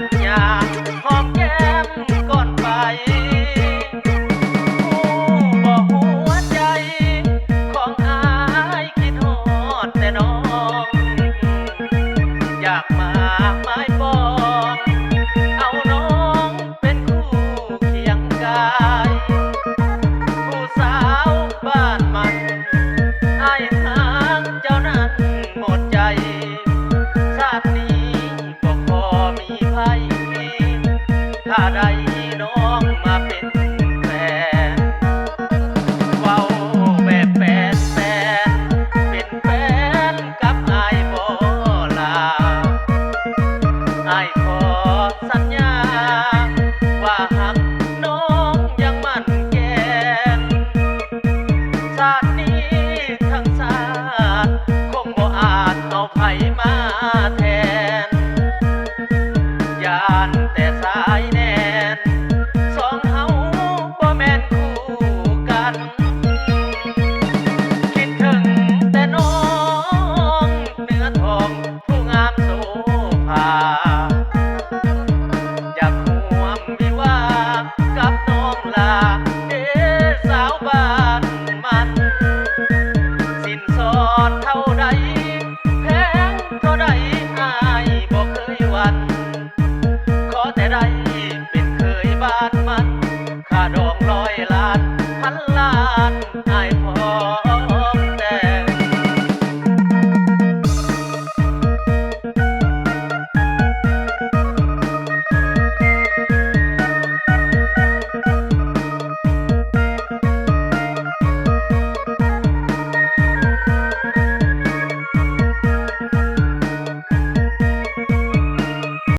yeah. ถ้าได้น้องมาเป็นแฟนเว้าแบบแฟนแฟนเป็นแฟนกับอายบ่ลาอายขอสัญญา ว่าหักน้องยังมันแกนชาตินี้ทั้งชาติคงบ่อาจเอาไผมาแทน ยานแต่สา ます